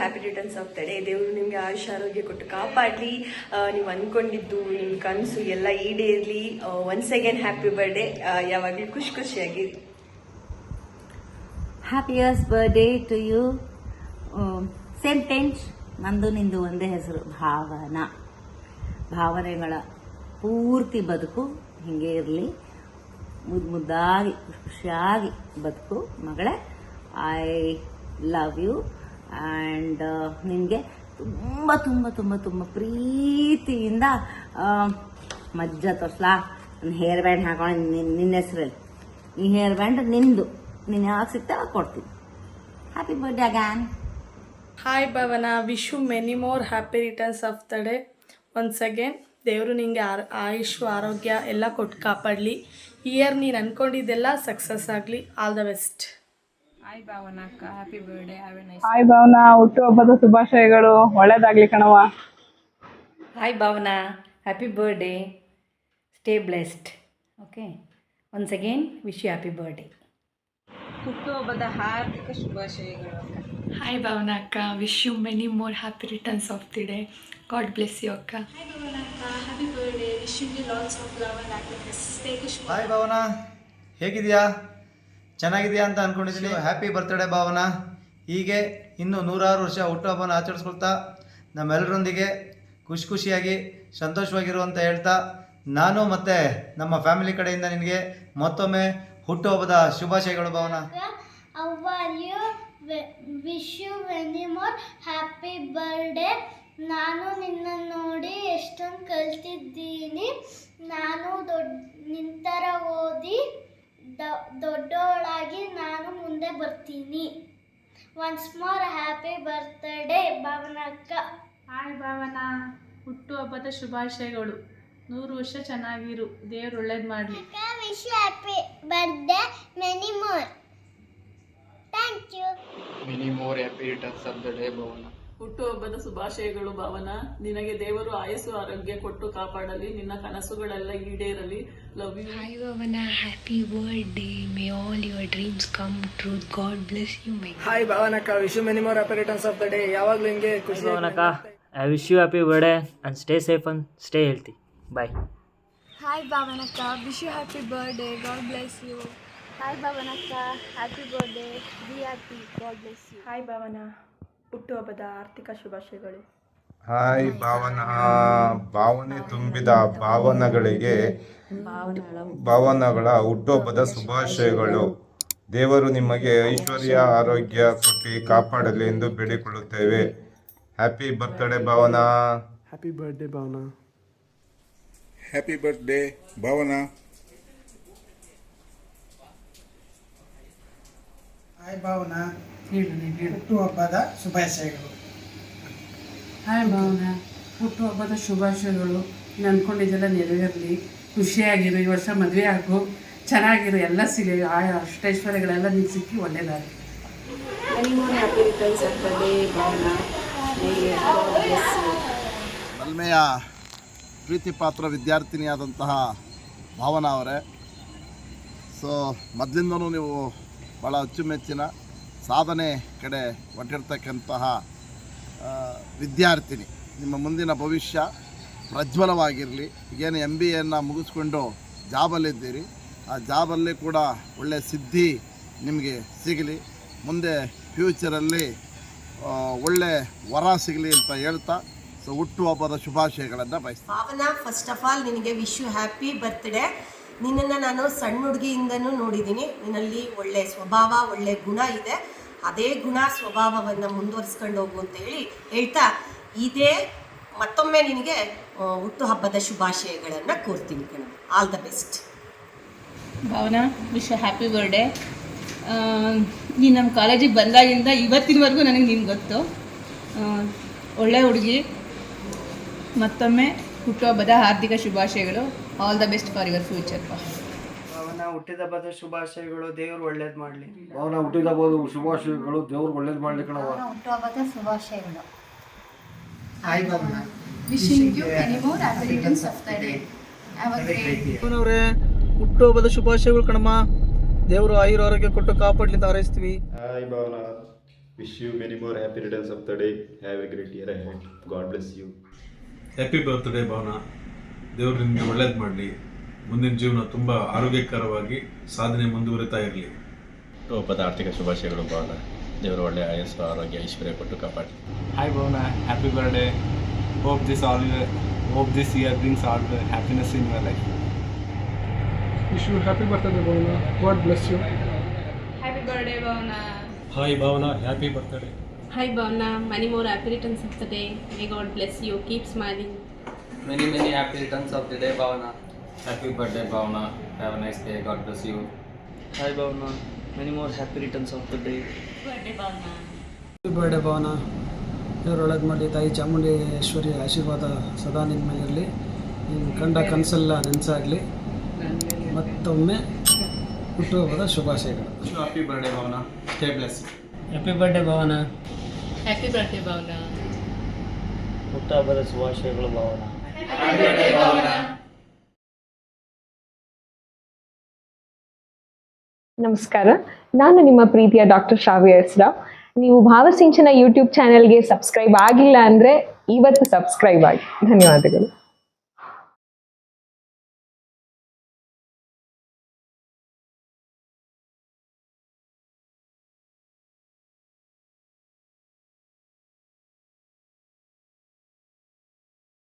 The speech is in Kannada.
ಹ್ಯಾಪಿ ರಿಟರ್ನ್ಸ್ ತಡೆ ದೇವರು ನಿಮಗೆ ಆಯುಷ್ ಆರೋಗ್ಯ ಕೊಟ್ಟು ಕಾಪಾಡಲಿ. ನೀವು ಅಂದ್ಕೊಂಡಿದ್ದು ನಿಮ್ಮ ಕನಸು ಎಲ್ಲ ಈಡೇರಲಿ. ಒನ್ಸ್ ಅಗೇನ್ ಹ್ಯಾಪಿ ಬರ್ಡೇ ಯಾವಾಗಲೂ ಖುಷಿ ಖುಷಿಯಾಗಿರಿ happiest birthday to you sentence tense ನಂದು, ನಿಂದು ಒಂದೇ ಹೆಸರು. ಭಾವನಾ. ಭಾವನೆಗಳ ಪೂರ್ತಿ ಬದುಕು ಹಿಂಗೆ ಇರಲಿ. ಮುದ್ದು ಮುದ್ದಾಗಿ, ಖುಷಿಯಾಗಿ ಬದುಕು. ಮಗಳೇ ಐ ಲವ್ ಯು ಆ್ಯಂಡ್ ನಿನಗೆ ತುಂಬ ತುಂಬ ತುಂಬ ತುಂಬ ಪ್ರೀತಿಯಿಂದ ಮಜ್ಜ ತೋರ್ಸ್ಲಾ? ನನ್ನ ಹೇರ್ ಬ್ಯಾಂಡ್ ಹಾಕೊಂಡು ನಿನ್ನ ನಿನ್ನ ಹೆಸರಲ್ಲಿ. ಈ ಹೇರ್ ಬ್ಯಾಂಡ್ ನಿಂದು. ನೀನು ಯಾವಾಗ ಸಿಗ್ತಾವ ಕೊಡ್ತೀನಿ. Happy birthday again hi Bhavana. Wish you many more happy returns of the day once again ದೇವರು ನಿಂಗೆ ಆರ್, ಆಯುಷು, ಆರೋಗ್ಯ ಎಲ್ಲ ಕೊಟ್ಟು ಕಾಪಾಡಲಿ. ಇಯರ್ ನೀನು ಅಂದ್ಕೊಂಡಿದ್ದೆಲ್ಲ ಸಕ್ಸಸ್ ಆಗಲಿ. All the best hi Bhavana ಅಕ್ಕ. Happy birthday have a nice hi Bhavana ಹುಟ್ಟುಹಬ್ಬದ ಶುಭಾಶಯಗಳು. ಒಳ್ಳೇದಾಗ್ಲಿ ಕಣವ hi Bhavana happy birthday stay blessed okay once again wish you happy birthday ಹುಟ್ಟುಹಬ್ಬದ ಹಾರ್ದಿಕ ಶುಭಾಶಯಗಳು ಹಾಯ್ ಭವನ ಅಕ್ಕ. Wish you many more happy returns of the day God bless you ಅಕ್ಕ. ಹಾಯ್ ಭಾವನಾ ಹೇಗಿದೆಯಾ? ಚೆನ್ನಾಗಿದೆಯಾ ಅಂತ ಅಂದ್ಕೊಂಡಿದ್ದೀನಿ ಹ್ಯಾಪಿ ಬರ್ತ್ಡೇ ಭಾವನಾ. ಹೀಗೆ ಇನ್ನೂ ನೂರಾರು ವರ್ಷ ಹುಟ್ಟುಹಬ್ಬನ ಆಚರಿಸ್ಕೊಳ್ತಾ ನಮ್ಮೆಲ್ಲರೊಂದಿಗೆ ಖುಷಿ ಖುಷಿಯಾಗಿ ಸಂತೋಷವಾಗಿರು ಅಂತ ಹೇಳ್ತಾ ನಾನು ಮತ್ತು ನಮ್ಮ ಫ್ಯಾಮಿಲಿ ಕಡೆಯಿಂದ ನಿನಗೆ ಮತ್ತೊಮ್ಮೆ ಹುಟ್ಟುಹಬ್ಬದ ಶುಭಾಶಯಗಳು Bhavana. Wish you many more happy birthday ನಾನು ನಿನ್ನ ನೋಡಿ ಎಷ್ಟೊಂದು ಕಲ್ತಿದ್ದೀನಿ. ನಾನು ದೊಡ್ಡ ನಿಂತರ ಓದಿ ದೊಡ್ಡವಳಾಗಿ ನಾನು ಮುಂದೆ ಬರ್ತೀನಿ. ಒನ್ಸ್ ಮೋರ್ ಹ್ಯಾಪಿ ಬರ್ತ್ಡೇ ಭಾವನಕ್ಕ. ಹಾಯ್ ಭಾವನ ಹುಟ್ಟುಹಬ್ಬದ ಶುಭಾಶಯಗಳು. ನೂರು ವರ್ಷ ಚೆನ್ನಾಗಿರು ದೇವ್ರು ಒಳ್ಳೇದು ಮಾಡಲಿ. Wish happy birthday many more thank you many more happy returns of the day Bhavana. ಹುಟ್ಟುಹಬ್ಬದ ಶುಭಾಶಯಗಳು ಭಾವನ. ನಿನಗೆ ದೇವರು ಆಯಸ್ಸು ಆರೋಗ್ಯ ಕೊಟ್ಟು ಕಾಪಾಡಲಿ. ನಿನ್ನ ಕನಸುಗಳೆಲ್ಲ ಈಡೇರಲಿ. Love you Hi happy happy day may all your dreams come truth God bless you my hi ಭಾವನಕ್ಕ. Wish many more happy returns of the day ಯಾವಾಗಲೂ ಹಿಂಗೆ ಖುಷಿ ಭವನಕ್ಕ. I wish you happy birthday and stay safe and stay healthy bye hi ಭಾವನಕ್ಕ. Wish you happy birthday God bless you hi ಭಾವನಕ್ಕ. Happy birthday be happy God bless you hi Bhavana. ಹುಟ್ಟುಹಬ್ಬದ ಆರ್ಥಿಕ ಶುಭಾಶಯಗಳು. ಹಾಯ್ ಭಾವನಾ. ಭಾವನೆ ತುಂಬಿದ ಭಾವನಗಳಿಗೆ ಭಾವನಗಳ ಹುಟ್ಟುಹಬ್ಬದ ಶುಭಾಶಯಗಳು. ದೇವರು ನಿಮಗೆ ಐಶ್ವರ್ಯ ಆರೋಗ್ಯ ಕೊಟ್ಟು ಕಾಪಾಡಲಿ ಎಂದು ಬೇಡಿಕೊಳ್ಳುತ್ತೇವೆ. Happy birthday Bhavana. Happy birthday Bhavana. Happy birthday Bhavana. Hi Bhavana. ಹುಟ್ಟುಹಬ್ಬದ ಶುಭಾಶಯಗಳು. ಹಾಯ್ ಭಾವನ. ಹುಟ್ಟುಹಬ್ಬದ ಶುಭಾಶಯಗಳು. ನೀನು ಅಂದ್ಕೊಂಡಿದ್ದೆಲ್ಲ ನೆರವೇರಲಿ. ಖುಷಿಯಾಗಿರು ಈ ವರ್ಷ ಮದುವೆ ಆಗು. ಚೆನ್ನಾಗಿರು ಎಲ್ಲ ಸಿಗಲಿ. ಆ ಅಷ್ಟೈಶ್ವರ್ಯಗಳೆಲ್ಲ ನೀವು ಸಿಕ್ಕಿ ಒಳ್ಳೇದಾಗಲಿ. ಮಲ್ಮೆಯ ಪ್ರೀತಿ ಪಾತ್ರ ವಿದ್ಯಾರ್ಥಿನಿಯಾದಂತಹ ಭಾವನಾ ಅವರೇ. ಸೊ ಮೊದಲಿಂದನೂ ನೀವು ಭಾಳ ಅಚ್ಚುಮೆಚ್ಚಿನ ಸಾಧನೆ ಕಡೆ ಹೊಟ್ಟಿರ್ತಕ್ಕಂತಹ ವಿದ್ಯಾರ್ಥಿನಿ. ನಿಮ್ಮ ಮುಂದಿನ ಭವಿಷ್ಯ ಪ್ರಜ್ವಲವಾಗಿರಲಿ. ಈಗೇನು ಎಂ ಬಿ ಎನ್ನು ಮುಗಿಸ್ಕೊಂಡು ಜಾಬಲ್ಲಿದ್ದೀರಿ ಆ ಜಾಬಲ್ಲಿ ಕೂಡ ಒಳ್ಳೆಯ ಸಿದ್ಧಿ ನಿಮಗೆ ಸಿಗಲಿ. ಮುಂದೆ ಫ್ಯೂಚರಲ್ಲಿ ಒಳ್ಳೆ ವರ ಸಿಗಲಿ ಅಂತ ಹೇಳ್ತಾ ಸೊ ಹುಟ್ಟುಹಬ್ಬದ ಶುಭಾಶಯಗಳನ್ನು ಬಯಸ್ತೀನಿ. ಭಾವನಾ ಫಸ್ಟ್ ಆಫ್ ಆಲ್ ನಿನಗೆ ವಿಶ್ ಯು ಹ್ಯಾಪಿ ಬರ್ತ್ಡೇ ನಿನ್ನನ್ನು ನಾನು ಸಣ್ಣ ಹುಡುಗಿಯಿಂದನೂ ನೋಡಿದ್ದೀನಿ. ನಿನ್ನಲ್ಲಿ ಒಳ್ಳೆ ಸ್ವಭಾವ, ಒಳ್ಳೆ ಗುಣ ಇದೆ. ಅದೇ ಗುಣ ಸ್ವಭಾವವನ್ನು ಮುಂದುವರಿಸ್ಕೊಂಡು ಹೋಗು ಅಂತ ಹೇಳಿ ಹೇಳ್ತಾ, ಇದೇ ಮತ್ತೊಮ್ಮೆ ನಿನಗೆ ಹುಟ್ಟುಹಬ್ಬದ ಶುಭಾಶಯಗಳನ್ನು ಕೋರ್ತೀನಿ ಕಣ. All the best Bhavana wish happy birthday ನೀನು ನಮ್ಮ ಕಾಲೇಜಿಗೆ ಬಂದಾಗಿಂದ ಇವತ್ತಿನವರೆಗೂ ನನಗೆ ನೀನು ಗೊತ್ತು. ಒಳ್ಳೆ ಹುಡುಗಿ, ಮತ್ತೊಮ್ಮೆ ಹುಟ್ಟುಹಬ್ಬದ ಹಾರ್ದಿಕ ಶುಭಾಶಯಗಳು. All the best for your future ಹುಟ್ಟಿದ ಹಬ್ಬದ ಶುಭಾಶಯಗಳು ದೇವ್ರು ಒಳ್ಳೇದು ಮಾಡ್ಲಿ. ಭಾವನ ಹುಟ್ಟಿದ ಶುಭಾಶಯಗಳು ದೇವ್ರು ಒಳ್ಳೇದು ಮಾಡಲಿ ಕಣವ ಹುಟ್ಟುಹಬ್ಬದ ಶುಭಾಶಯಗಳು. Hi Bhavana wishing you many more happy returns of the day have a great ಅವರೇ ಹುಟ್ಟುಹಬ್ಬದ ಶುಭಾಶಯಗಳು ಕಣಮ್ಮ. ದೇವರು ಆಯುರ ಆರೋಗ್ಯ ಕೊಟ್ಟು ಕಾಪಾಡ್ಲಿ ಅಂತ ಹಾರೈಸ್ತೀವಿ hi Bhavana wish you many more happy returns of the day have a great year God bless you happy birthday Bhavana ದೇವ್ರು ನಿಮಗೆ ಒಳ್ಳೇದು ಮಾಡಲಿ. ಮುಂದಿನ ಜೀವನ ತುಂಬ ಆರೋಗ್ಯಕರವಾಗಿ ಸಾಧನೆ ಮುಂದುವರಿತಾ ಇರಲಿ. ಹಬ್ಬದ ಆರ್ಥಿಕ ಶುಭಾಶಯಗಳು ಭಾವನ. ದೇವರು ಒಳ್ಳೆ ಆಯಸ್ಸು ಆರೋಗ್ಯ ಐಶ್ವರ್ಯ ಕೊಟ್ಟು ಕಾಪಾಡಿ. Hi Bhavana. Happy birthday hope this all hope this year brings all happiness in my life. Wish you happy birthday Bhavana God bless you happy birthday Bhavana hi Bhavana happy birthday hi Bhavana many more happy returns of the day may God bless you keep smiling many many happy returns of the day Bhavana. Happy birthday Bhavana have a nice day God bless you hi Bhavna, many more happy returns of the day birthday Bhavana happy birthday Bhavana ದೇವ್ರು ಒಳ್ಳೇದು ಮಾಡಿ ತಾಯಿ ಚಾಮುಂಡೇಶ್ವರಿ ಆಶೀರ್ವಾದ ಸದಾ ನಿಮ್ಮ ಮೇಲಿರಲಿ. ನೀನು ಕಂಡ ಕನಸೆಲ್ಲ ನೆನಸಾಗಲಿ. ಮತ್ತೊಮ್ಮೆ ಹುಟ್ಟುಹಬ್ಬದ ಶುಭಾಶಯಗಳು. Happy birthday Bhavna. Stay blessed. Happy birthday Bhavana happy birthday Bhavana ಹುಟ್ಟುಹಬ್ಬದ ಶುಭಾಶಯಗಳು ಭಾವನಾ ನಮಸ್ಕಾರ. ನಾನು ನಿಮ್ಮ ಪ್ರೀತಿಯ ಡಾಕ್ಟರ್ ಶ್ರಾವ್ಯ ಹೆಸ್ರಾ. ನೀವು ಭಾವಸಿಂಚನ ಯೂಟ್ಯೂಬ್ ಚಾನೆಲ್ಗೆ ಸಬ್ಸ್ಕ್ರೈಬ್ ಆಗಿಲ್ಲ ಅಂದರೆ ಇವತ್ತು ಸಬ್ಸ್ಕ್ರೈಬ್ ಆಗಿ. ಧನ್ಯವಾದಗಳು.